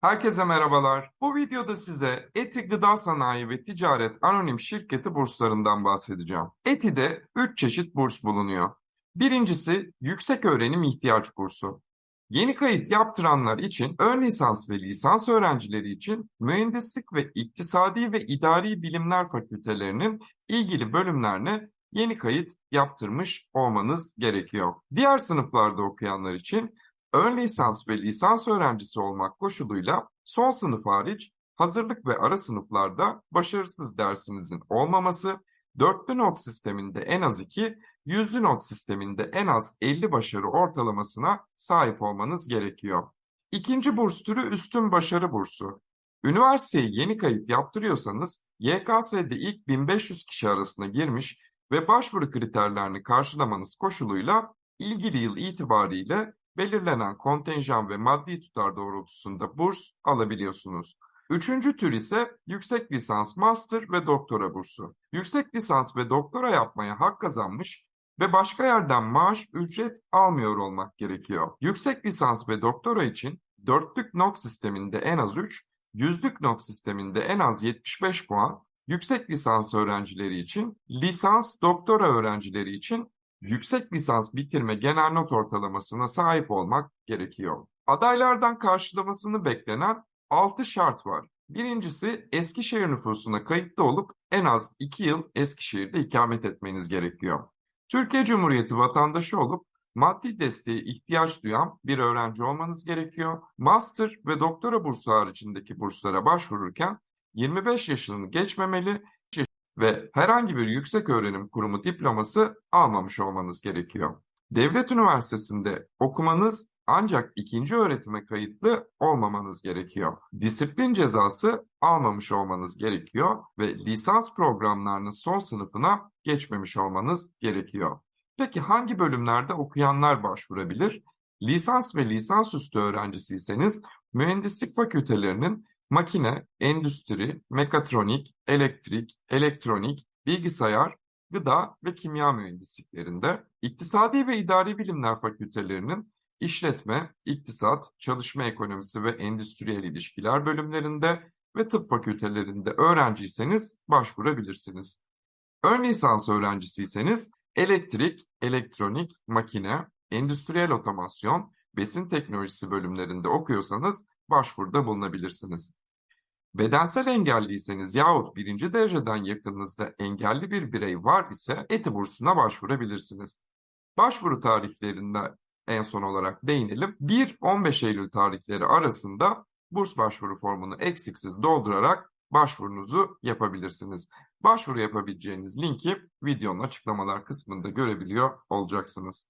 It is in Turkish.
Herkese merhabalar. Bu videoda size ETİ Gıda Sanayi ve Ticaret Anonim Şirketi burslarından bahsedeceğim. ETİ'de 3 çeşit burs bulunuyor. Birincisi yüksek öğrenim ihtiyaç bursu. Yeni kayıt yaptıranlar için ön lisans ve lisans öğrencileri için mühendislik ve iktisadi ve idari bilimler fakültelerinin ilgili bölümlerine yeni kayıt yaptırmış olmanız gerekiyor. Diğer sınıflarda okuyanlar için ön lisans ve lisans öğrencisi olmak koşuluyla son sınıf hariç hazırlık ve ara sınıflarda başarısız dersinizin olmaması, dörtlü not sisteminde en az 2, yüzlü not sisteminde en az 50 başarı ortalamasına sahip olmanız gerekiyor. İkinci burs türü üstün başarı bursu. Üniversiteye yeni kayıt yaptırıyorsanız YKS'de ilk 1500 kişi arasına girmiş ve başvuru kriterlerini karşılamanız koşuluyla ilgili yıl itibariyle belirlenen kontenjan ve maddi tutar doğrultusunda burs alabiliyorsunuz. Üçüncü tür ise yüksek lisans, master ve doktora bursu. Yüksek lisans ve doktora yapmaya hak kazanmış ve başka yerden maaş, ücret almıyor olmak gerekiyor. Yüksek lisans ve doktora için dörtlük not sisteminde en az 3, yüzlük not sisteminde en az 75 puan, yüksek lisans öğrencileri için, lisans, doktora öğrencileri için yüksek lisans bitirme genel not ortalamasına sahip olmak gerekiyor. Adaylardan karşılamasını beklenen 6 şart var. Birincisi Eskişehir nüfusuna kayıtlı olup en az 2 yıl Eskişehir'de ikamet etmeniz gerekiyor. Türkiye Cumhuriyeti vatandaşı olup maddi desteğe ihtiyaç duyan bir öğrenci olmanız gerekiyor. Master ve doktora bursu haricindeki burslara başvururken 25 yaşını geçmemeli ve herhangi bir yüksek öğrenim kurumu diploması almamış olmanız gerekiyor. Devlet üniversitesinde okumanız ancak ikinci öğretime kayıtlı olmamanız gerekiyor. Disiplin cezası almamış olmanız gerekiyor ve lisans programlarının son sınıfına geçmemiş olmanız gerekiyor. Peki hangi bölümlerde okuyanlar başvurabilir? Lisans ve lisansüstü öğrencisiyseniz mühendislik fakültelerinin makine, endüstri, mekatronik, elektrik, elektronik, bilgisayar, gıda ve kimya mühendisliklerinde, iktisadi ve idari bilimler fakültelerinin işletme, iktisat, çalışma ekonomisi ve endüstriyel ilişkiler bölümlerinde ve tıp fakültelerinde öğrenciyseniz başvurabilirsiniz. Ön lisans öğrencisiyseniz elektrik, elektronik, makine, endüstriyel otomasyon, besin teknolojisi bölümlerinde okuyorsanız başvuruda bulunabilirsiniz. Bedensel engelliyseniz yahut birinci dereceden yakınınızda engelli bir birey var ise ETI bursuna başvurabilirsiniz. Başvuru tarihlerinde en son olarak değinelim. 1-15 Eylül tarihleri arasında burs başvuru formunu eksiksiz doldurarak başvurunuzu yapabilirsiniz. Başvuru yapabileceğiniz linki videonun açıklamalar kısmında görebiliyor olacaksınız.